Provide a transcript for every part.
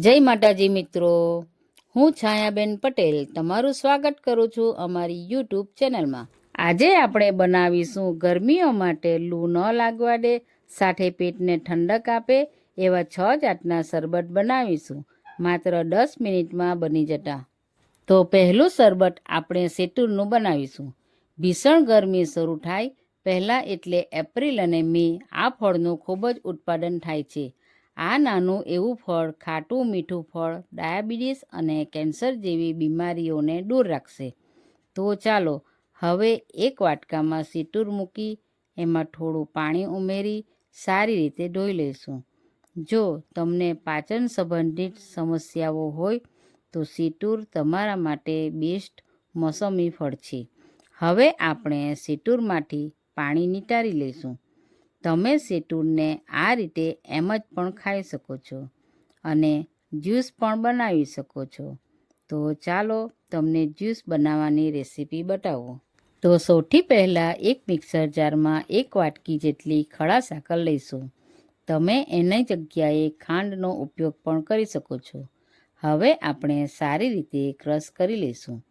જય માતાજી મિત્રો. હું છાયાબેન પટેલ તમારું સ્વાગત કરું છું અમારી યુટ્યુબ ચેનલમાં. આજે આપણે બનાવીશું ગરમીઓ માટે લૂ ન લાગવા દે, સાથે પેટને ઠંડક આપે એવા છ જાતના શરબત બનાવીશું. માત્ર દસ મિનિટમાં બની જતા. તો પહેલું શરબત આપણે સેતુરનું બનાવીશું. ભીષણ ગરમી શરૂ થાય પહેલાં એટલે એપ્રિલ અને મે આ ફળનું ખૂબ જ ઉત્પાદન થાય છે. આ નાનું એવું ફળ ખાટું મીઠું ફળ, ડાયાબિટીસ અને કેન્સર જેવી બીમારીઓને દૂર રાખશે. તો ચાલો, હવે એક વાટકામાં સીટુર મૂકી, એમાં થોડું પાણી ઉમેરી, સારી રીતે ધોઈ લઈશું. જો તમને પાચન સંબંધિત સમસ્યાઓ હોય, તો સીટુર તમારા માટે બેસ્ટ મોસમી ફળ છે. હવે આપણે સીટુરમાંથી પાણી નિતારી લઈશું. તમે સેતુરને આ રીતે એમ જ પણ ખાઈ શકો છો અને જ્યુસ પણ બનાવી શકો છો. તો ચાલો તમને જ્યુસ બનાવવાની રેસીપી બતાવો. તો સૌથી પહેલાં એક મિક્સર જારમાં એક વાટકી જેટલી ખડા સાકર લઈશું. તમે એની જગ્યાએ ખાંડનો ઉપયોગ પણ કરી શકો છો. હવે આપણે સારી રીતે ક્રશ કરી લઈશું.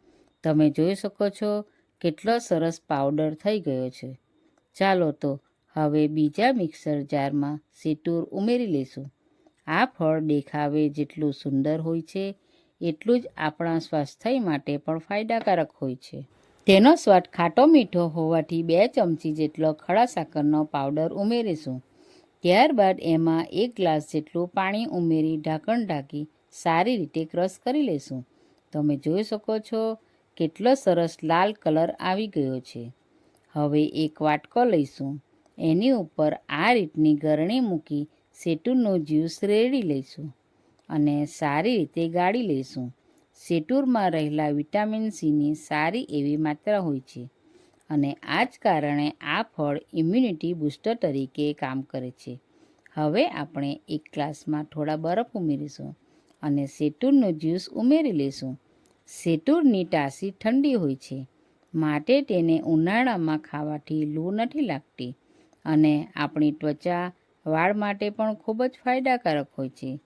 તમે જોઈ શકો છો કેટલો સરસ પાવડર થઈ ગયો છે. ચાલો તો હવે બીજા મિક્સર જારમાં સીટૂર ઉમેરી લઈશું આ ફળ દેખાવે જેટલું સુંદર હોય છે, એટલું જ આપણા સ્વાસ્થ્ય માટે પણ ફાયદાકારક હોય છે. તેનો સ્વાદ ખાટો મીઠો હોવાથી બે ચમચી જેટલો ખડા સાકરનો પાવડર ઉમેરીશું. ત્યારબાદ એમાં એક ગ્લાસ જેટલું પાણી ઉમેરી ઢાંકણ ઢાંકી સારી રીતે ક્રશ કરી લઈશું તમે જોઈ શકો છો કેટલો સરસ લાલ કલર આવી ગયો છે. હવે એક વાટકો લઈશું. એની ઉપર આ રીતની ગરણી મૂકી સેટુરનો જ્યુસ રેડી લઈશું અને સારી રીતે ગાળી લઈશું. સેટુરમાં રહેલા વિટામિન સીની સારી એવી માત્રા હોય છે અને આ જ કારણે આ ફળ ઇમ્યુનિટી બૂસ્ટર તરીકે કામ કરે છે. હવે આપણે એક ગ્લાસમાં થોડા બરફ ઉમેરીશું અને સેટુરનો જ્યુસ ઉમેરી લઈશું. સેટુરની ટાસી ઠંડી હોય છે, માટે તેને ઉનાળામાં ખાવાથી લૂ નથી લાગતી. અને આપણી ત્વચા વાળ માટે પણ ખૂબ જ ફાયદાકારક હોય છે.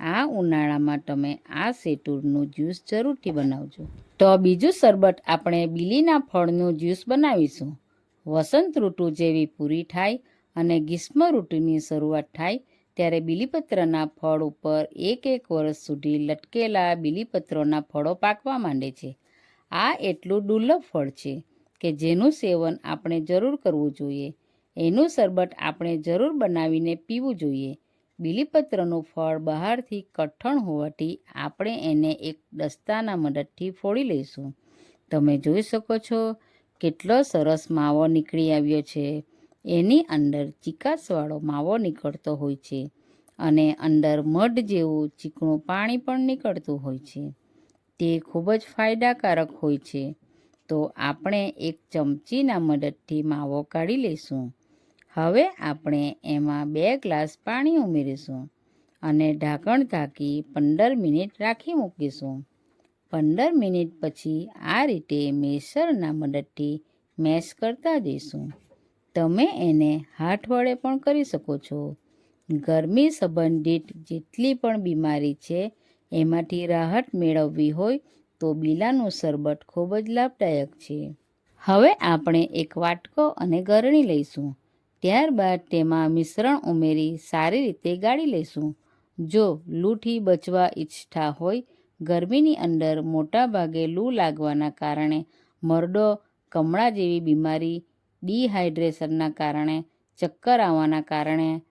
આ ઉનાળામાં તમે આ સેતુરનું જ્યુસ જરૂરથી બનાવજો. તો બીજું શરબત આપણે બીલીના ફળનું જ્યુસ બનાવીશું. વસંત ઋતુ જેવી પૂરી થાય અને ગ્રીષ્મ ઋતુની શરૂઆત થાય ત્યારે બીલીપત્રના ફળ ઉપર એક એક વર્ષ સુધી લટકેલા બીલીપત્રોના ફળો પાકવા માંડે છે. આ એટલું દુર્લભ ફળ છે કે જેનું સેવન આપણે જરૂર કરવું જોઈએ. એનું શરબત આપણે જરૂર બનાવીને પીવું જોઈએ. બીલીપત્રનું ફળ બહારથી કઠણ હોવાથી આપણે એને એક દસ્તાના મદદથી ફોડી લઈશું. તમે જોઈ શકો છો કેટલો સરસ માવો નીકળી આવ્યો છે. એની અંદર ચિકાસવાળો માવો નીકળતો હોય છે અને અંદર મઢ જેવું ચીકણું પાણી પણ નીકળતું હોય છે. તે ખૂબ જ ફાયદાકારક હોય છે. તો આપણે એક ચમચીના મદદથી માવો કાઢી લઈશું. હવે આપણે એમાં બે ગ્લાસ પાણી ઉમેરીશું અને ઢાંકણ ઢાંકી પંદર મિનિટ રાખી મૂકીશું. પંદર મિનિટ પછી આ રીતે મેસરના મદદથી મેશ કરતા જઈશું. તમે એને હાથ વડે પણ કરી શકો છો. ગરમી સંબંધિત જેટલી પણ બીમારી છે, એમાંથી રાહત મેળવવી હોય તો બીલાનું શરબત ખૂબ જ લાભદાયક છે. હવે આપણે એક વાટકો અને ગરણી લઈશું. ત્યારબાદ તેમાં મિશ્રણ ઉમેરી સારી રીતે ગાળી લઈશું. જો લૂથી બચવા ઈચ્છતા હોય, ગરમીની અંદર મોટા ભાગે લૂ લાગવાના કારણે મરડો, કમળા જેવી બીમારી, ડિહાઇડ્રેશનના કારણે, ચક્કર આવવાના કારણે,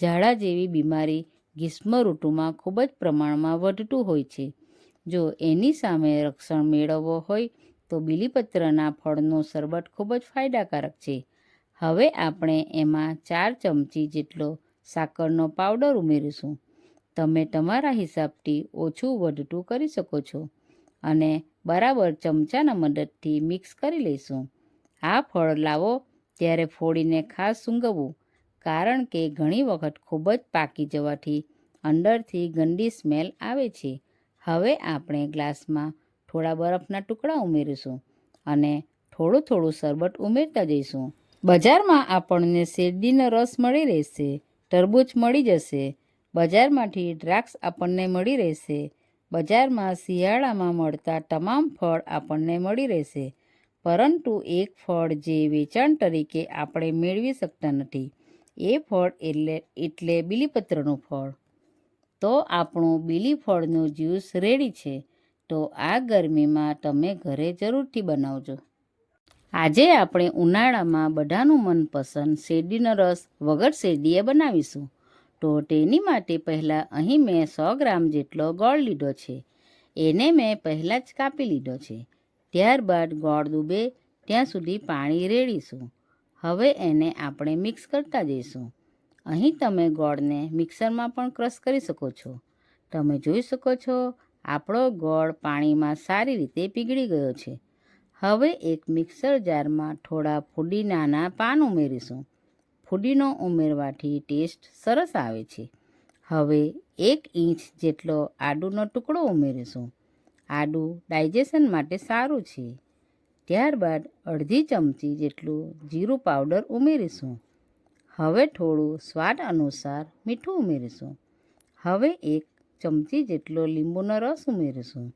ઝાડા જેવી બીમારી ગ્રીષ્મ ઋતુમાં ખૂબ જ પ્રમાણમાં વધતું હોય છે. જો એની સામે રક્ષણ મેળવવો હોય, તો બીલીપત્રના ફળનો શરબત ખૂબ જ ફાયદાકારક છે. હવે આપણે એમાં ચાર ચમચી જેટલો સાકરનો પાવડર ઉમેરીશું. તમે તમારા હિસાબથી ઓછું વધતું કરી શકો છો અને બરાબર ચમચાના મદદથી મિક્સ કરી લઈશું. આ ફળ લાવો ત્યારે ફોડીને ખાસ સૂંઘવવું કારણ કે ઘણી વખત ખૂબ જ પાકી જવાથી અંદરથી ગંદી સ્મેલ આવે છે. હવે આપણે ગ્લાસમાં થોડા બરફના ટુકડા ઉમેરીશું અને થોડું થોડું શરબત ઉમેરતા જઈશું. બજારમાં આપણને શેરડીનો રસ મળી રહેશે, તરબૂચ મળી જશે, બજારમાંથી દ્રાક્ષ આપણને મળી રહેશે, બજારમાં શિયાળામાં મળતા તમામ ફળ આપણને મળી રહેશે, પરંતુ એક ફળ જે વેચાણ તરીકે આપણે મેળવી શકતા નથી, એ ફળ એટલે એટલે બીલીપત્રનું ફળ. તો આપણું બીલી ફળનું જ્યુસ રેડી છે, તો આ ગરમીમાં તમે ઘરે જરૂરથી બનાવજો. આજે આપણે ઉનાળામાં બધાનું મનપસંદ શેરડીનો રસ વગર શેરડીએ બનાવીશું. તો તેની માટે પહેલાં અહીં મેં સો ગ્રામ જેટલો ગોળ લીધો છે. એને મેં પહેલાં જ કાપી લીધો છે. ત્યારબાદ ગોળ ડૂબે ત્યાં સુધી પાણી રેડીશું. હવે એને આપણે મિક્સ કરતા જઈશું. અહીં તમે ગોળને મિક્સરમાં પણ ક્રશ કરી શકો છો. તમે જોઈ શકો છો, આપણો ગોળ પાણીમાં સારી રીતે પીગળી ગયો છે. હવે એક મિક્સર જારમાં થોડા ફુદીનાના પાન ઉમેરીશું. ફુદીનો ઉમેરવાથી ટેસ્ટ સરસ આવે છે. હવે એક ઇંચ જેટલો આદુનો ટુકડો ઉમેરીશું. આદુ ડાયજેશન માટે સારું છે. ત્યારબાદ અડધી ચમચી જેટલું જીરું પાવડર ઉમેરીશું. હવે થોડું સ્વાદ અનુસાર મીઠું ઉમેરીશું. હવે એક ચમચી જેટલો લીંબુનો રસ ઉમેરીશું.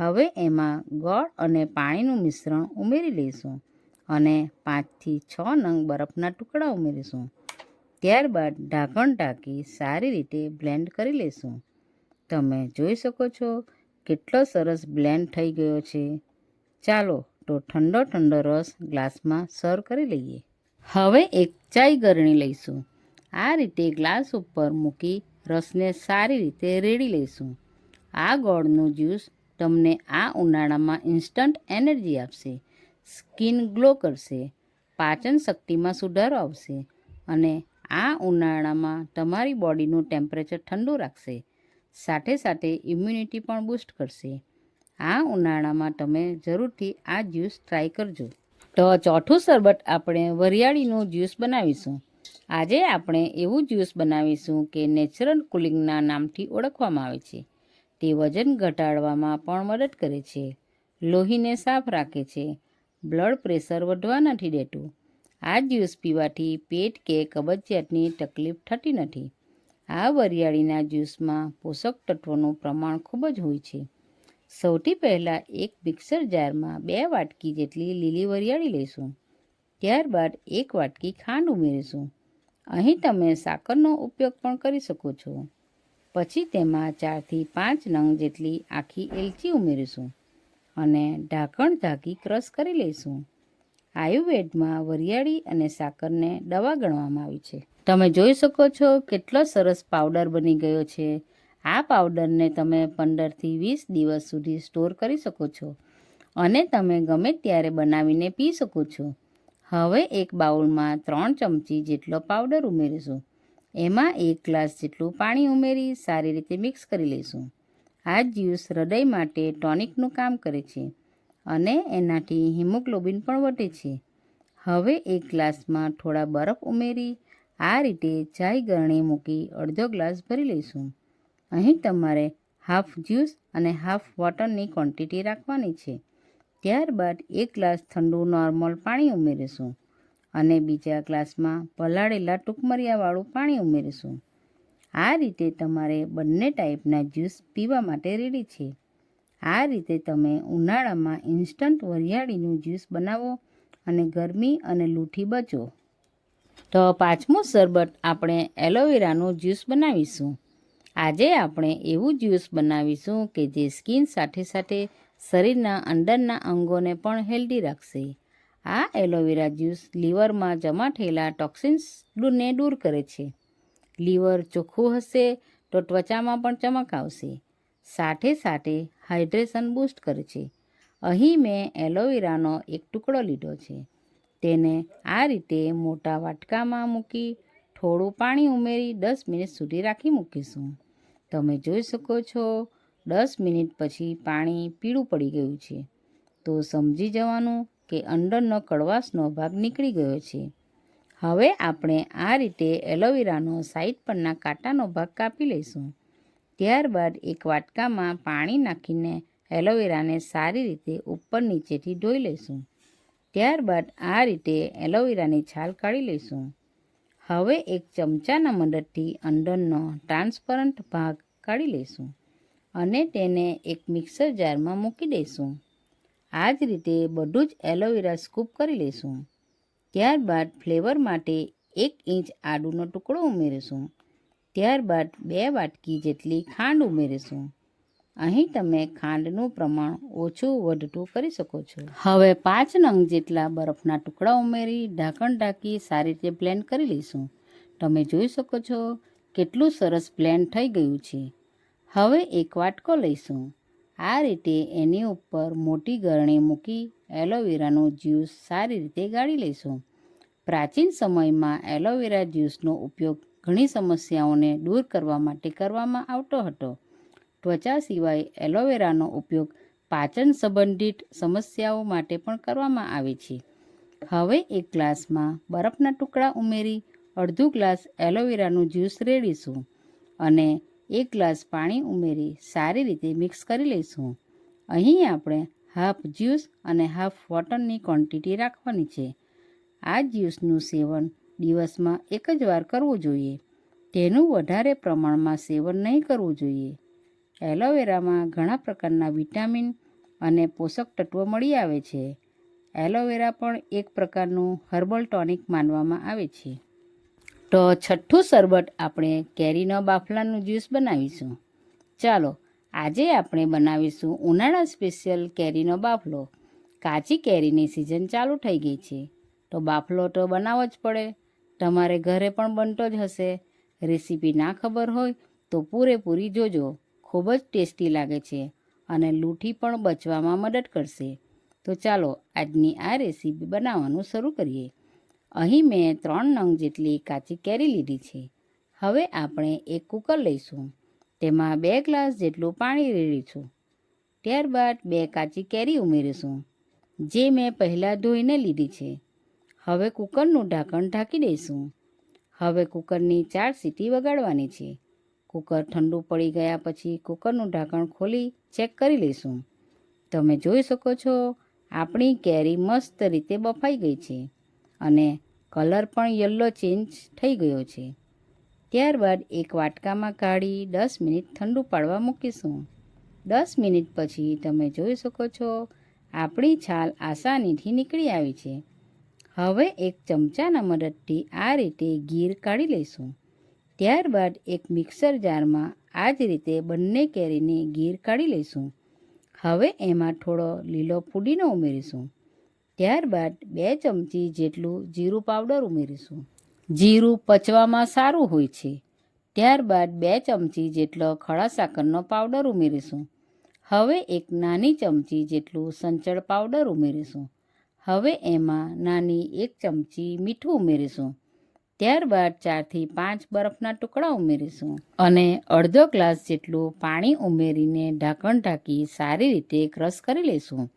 હવે એમાં ગોળ અને પાણીનું મિશ્રણ ઉમેરી લઈશું અને પાંચથી છ નંગ બરફના ટુકડા ઉમેરીશું. ત્યારબાદ ઢાંકણ ઢાંકી સારી રીતે બ્લેન્ડ કરી લઈશું. તમે જોઈ શકો છો કેટલો સરસ બ્લેન્ડ થઈ ગયો છે. ચાલો તો ઠંડો ઠંડો રસ ગ્લાસમાં સર્વ કરી લઈએ. હવે એક ચાય ગરણી લઈશું. આ રીતે ગ્લાસ ઉપર મૂકી રસને સારી રીતે રેડી લઈશું. આ ગોળનું જ્યુસ તમને આ ઉનાળામાં ઇન્સ્ટન્ટ એનર્જી આપશે સ્કિન ગ્લો કરશે, પાચન શક્તિમાં સુધારો આવશે અને આ ઉનાળામાં તમારી બોડીનું ટેમ્પરેચર ઠંડુ રાખશે. સાથે સાથે ઇમ્યુનિટી પણ બૂસ્ટ કરશે. આ ઉનાળામાં તમે જરૂરથી આ જ્યુસ ટ્રાય કરજો. તો ચોથું શરબત આપણે વરિયાળીનું જ્યુસ બનાવીશું. આજે આપણે એવું જ્યુસ બનાવીશું કે નેચરલ કુલિંગના નામથી ઓળખવામાં આવે છે. તે વજન ઘટાડવામાં પણ મદદ કરે છે. લોહીને સાફ રાખે છે. બ્લડ પ્રેશર વધવા નથી દેતું. આ જ્યુસ પીવાથી પેટ કે કબજિયાતની તકલીફ થતી નથી. આ વરિયાળીના જ્યુસમાં પોષક તત્વોનું પ્રમાણ ખૂબ જ હોય છે. સૌથી પહેલાં એક મિક્સર જારમાં બે વાટકી જેટલી લીલી વરિયાળી લઈશું. ત્યારબાદ એક વાટકી ખાંડ ઉમેરીશું. અહીં તમે સાકરનો ઉપયોગ પણ કરી શકો છો. પછી તેમાં ચારથી પાંચ નંગ જેટલી આખી એલચી ઉમેરીશું અને ઢાંકણ ઢાંકી ક્રશ કરી લઈશું. આયુર્વેદમાં વરિયાળી અને સાકરને દવા ગણવામાં આવી છે. તમે જોઈ શકો છો કેટલો સરસ પાવડર બની ગયો છે. આ પાવડરને તમે પંદરથી વીસ દિવસ સુધી સ્ટોર કરી શકો છો અને તમે ગમે ત્યારે બનાવીને પી શકો છો. હવે એક બાઉલમાં ત્રણ ચમચી જેટલો પાવડર ઉમેરીશું. એમાં એક ગ્લાસ જેટલું પાણી ઉમેરી સારી રીતે મિક્સ કરી લઈશું. આ જ્યુસ હૃદય માટે ટોનિકનું કામ કરે છે અને એનાથી હિમોગ્લોબિન પણ વધે છે. હવે એક ગ્લાસમાં થોડા બરફ ઉમેરી આ રીતે ચાય ગરણી મૂકી અડધો ગ્લાસ ભરી લઈશું. અહીં તમારે હાફ જ્યુસ અને હાફ વોટરની ક્વોન્ટિટી રાખવાની છે. ત્યારબાદ એક ગ્લાસ ઠંડુ નોર્મલ પાણી ઉમેરીશું. અને બીજા ગ્લાસમાં પલાળેલા ટૂંકમરિયાવાળું પાણી ઉમેરીશું. આ રીતે તમારે બંને ટાઈપના જ્યુસ પીવા માટે રેડી છે. આ રીતે તમે ઉનાળામાં ઇન્સ્ટન્ટ વરિયાળીનું જ્યુસ બનાવો અને ગરમી અને લૂંઠી બચો. તો પાંચમું શરબત આપણે એલોવેરાનું જ્યુસ બનાવીશું. આજે આપણે એવું જ્યુસ બનાવીશું કે જે સ્કિન સાથે સાથે શરીરના અંદરના અંગોને પણ હેલ્ધી રાખશે. આ એલોવેરા જ્યુસ લીવરમાં જમા થયેલા ટોક્સિન્સને દૂર કરે છે. લીવર ચોખ્ખું હશે તો ત્વચામાં પણ ચમક આવશે સાથે સાથે હાઇડ્રેશન બૂસ્ટ કરે છે. અહીં મેં એલોવેરાનો એક ટુકડો લીધો છે. તેને આ રીતે મોટા વાટકામાં મૂકી થોડું પાણી ઉમેરી દસ મિનિટ સુધી રાખી મૂકીશું. તમે જોઈ શકો છો, દસ મિનિટ પછી પાણી પીળું પડી ગયું છે. તો સમજી જવાનું કે અંદરનો કડવાશનો ભાગ નીકળી ગયો છે. હવે આપણે આ રીતે એલોવેરાનો સાઈડ પરના કાંટાનો ભાગ કાપી લઈશું. ત્યારબાદ એક વાટકામાં પાણી નાખીને એલોવેરાને સારી રીતે ઉપર નીચેથી ધોઈ લઈશું. ત્યારબાદ આ રીતે એલોવેરાની છાલ કાઢી લઈશું. હવે એક ચમચાના મદદથી અંદરનો ટ્રાન્સપરન્ટ ભાગ કાઢી લઈશું અને તેને એક મિક્સર જારમાં મૂકી દઈશું. આ જ રીતે બધું જ એલોવેરા સ્કૂપ કરી લઈશું ત્યારબાદ ફ્લેવર માટે એક ઇંચ આદુનો ટુકડો ઉમેરીશું. ત્યારબાદ બે વાટકી જેટલી ખાંડ ઉમેરીશું. અહીં તમે ખાંડનું પ્રમાણ ઓછું વધતું કરી શકો છો. હવે પાંચ નંગ જેટલા બરફના ટુકડા ઉમેરી ઢાંકણ ઢાંકી સારી રીતે બ્લેન્ડ કરી લઈશું. તમે જોઈ શકો છો કેટલું સરસ બ્લેન્ડ થઈ ગયું છે. હવે એક વાટકો લઈશું. આ રીતે એની ઉપર મોટી ગરણી મૂકી એલોવેરાનો જ્યુસ સારી રીતે ગાળી લઈશું. પ્રાચીન સમયમાં એલોવેરા જ્યુસનો ઉપયોગ ઘણી સમસ્યાઓને દૂર કરવા માટે કરવામાં આવતો હતો. ત્વચા સિવાય એલોવેરાનો ઉપયોગ પાચન સંબંધિત સમસ્યાઓ માટે પણ કરવામાં આવે છે. હવે એક ગ્લાસમાં બરફના ટુકડા ઉમેરી અડધું ગ્લાસ એલોવેરાનું જ્યુસ રેડીશું અને એક ગ્લાસ પાણી ઉમેરી સારી રીતે મિક્સ કરી લઈશું. અહીં આપણે હાફ જ્યુસ અને હાફ વોટરની ક્વોન્ટિટી રાખવાની છે. આ જ્યુસનું સેવન દિવસમાં એક જ વાર કરવું જોઈએ. તેનું વધારે પ્રમાણમાં સેવન નહીં કરવું જોઈએ. એલોવેરામાં ઘણા પ્રકારના વિટામિન અને પોષક તત્વો મળી આવે છે. એલોવેરા પણ એક પ્રકારનું હર્બલ ટોનિક માનવામાં આવે છે. તો છઠ્ઠું શરબત આપણે કેરીના બાફલાનું જ્યુસ બનાવીશું. ચાલો, આજે આપણે બનાવીશું ઉનાળા સ્પેશિયલ કેરીનો બાફલો. કાચી કેરીની સિઝન ચાલુ થઈ ગઈ છે. તો બાફલો તો બનાવવો જ પડે. તમારે ઘરે પણ બનતો જ હશે. રેસીપી ના ખબર હોય તો પૂરેપૂરી જોજો. ખૂબ જ ટેસ્ટી લાગે છે અને લૂંઠી પણ બચવામાં મદદ કરશે. તો ચાલો, આજની આ રેસીપી બનાવવાનું શરૂ કરીએ. અહીં મેં ત્રણ નંગ જેટલી કાચી કેરી લીધી છે. હવે આપણે એક કુકર લઈશું. તેમાં બે ગ્લાસ જેટલું પાણી રેડીશું. ત્યારબાદ બે કાચી કેરી ઉમેરીશું, જે મેં પહેલાં ધોઈને લીધી છે. હવે કુકરનું ઢાંકણ ઢાંકી દઈશું. હવે કુકરની ચાર સીટી વગાડવાની છે. કુકર ઠંડુ પડી ગયા પછી કુકરનું ઢાંકણ ખોલી ચેક કરી લઈશું. તમે જોઈ શકો છો, આપણી કેરી મસ્ત રીતે બફાઈ ગઈ છે. અને કલર પણ યલો ચેન્જ થઈ ગયો છે. ત્યારબાદ એક વાટકામાં કાઢી દસ મિનિટ ઠંડુ પાડવા મૂકીશું. દસ મિનિટ પછી તમે જોઈ શકો છો, આપણી છાલ આસાનીથી નીકળી આવી છે. હવે એક ચમચાના મદદથી આ રીતે ગીર કાઢી લઈશું. ત્યારબાદ એક મિક્સર જારમાં આ જ રીતે બંને કેરીની ગીર કાઢી લઈશું. હવે એમાં થોડો લીલો પુદીનો ઉમેરીશું. ત્યારબાદ બે ચમચી જેટલું જીરું પાવડર ઉમેરીશું. જીરું પચવામાં સારું હોય છે. ત્યારબાદ બે ચમચી જેટલો ખડા સાકરનો પાવડર ઉમેરીશું. હવે એક નાની ચમચી જેટલું સંચળ પાવડર ઉમેરીશું. હવે એમાં નાની એક ચમચી મીઠું ઉમેરીશું. ત્યારબાદ ચારથી પાંચ બરફના ટુકડા ઉમેરીશું અને અડધો ગ્લાસ જેટલું પાણી ઉમેરીને ઢાંકણ ઢાંકી સારી રીતે ક્રશ કરી લઈશું.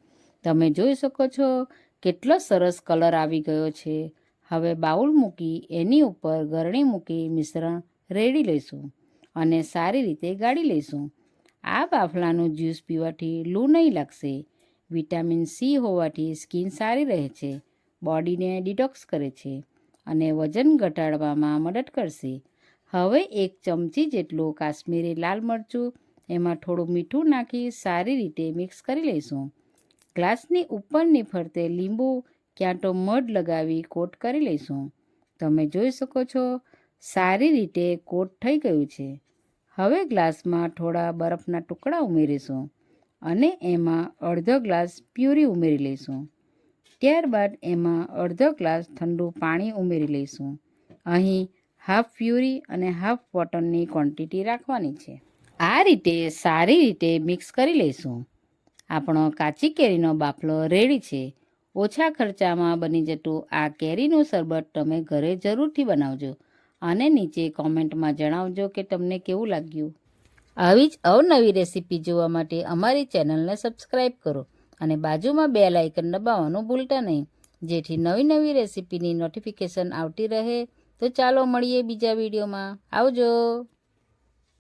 તમે જોઈ શકો છો કેટલો સરસ કલર આવી ગયો છે. હવે બાઉલ મૂકી એની ઉપર ગરણી મૂકી મિશ્રણ રેડી લઈશું અને સારી રીતે ગાળી લઈશું. આ બાફલાનું જ્યુસ પીવાથી લૂ નહીં લાગશે. વિટામિન સી હોવાથી સ્કિન સારી રહે છે, બોડીને ડિટોક્સ કરે છે અને વજન ઘટાડવામાં મદદ કરશે. હવે એક ચમચી જેટલું કાશ્મીરી લાલ મરચું એમાં થોડું મીઠું નાખી સારી રીતે મિક્સ કરી લઈશું. ગ્લાસની ઉપરની ફરતે લીંબુ ક્યાં તો મધ લગાવી કોટ કરી લઈશું. તમે જોઈ શકો છો, સારી રીતે કોટ થઈ ગયું છે. હવે ગ્લાસમાં થોડા બરફના ટુકડા ઉમેરીશું અને એમાં અડધો ગ્લાસ પ્યુરી ઉમેરી લઈશું. ત્યારબાદ એમાં અડધો ગ્લાસ ઠંડુ પાણી ઉમેરી લઈશું. અહીં હાફ પ્યુરી અને હાફ વોટરની ક્વોન્ટિટી રાખવાની છે. આ રીતે સારી રીતે મિક્સ કરી લઈશું. આપણો કાચી કેરીનો બાફલો રેડી છે. ઓછા ખર્ચામાં બની જતું આ કેરીનું શરબત તમે ઘરે જરૂરથી બનાવજો અને નીચે કોમેન્ટમાં જણાવજો કે તમને કેવું લાગ્યું. આવી જ અવનવી રેસીપી જોવા માટે અમારી ચેનલને સબસ્ક્રાઈબ કરો અને બાજુમાં બે લાઇકન દબાવવાનું ભૂલતા નહીં. જેથી નવી નવી રેસીપીની નોટિફિકેશન આવતી રહે. તો ચાલો મળીએ બીજા વિડીયોમાં. આવજો!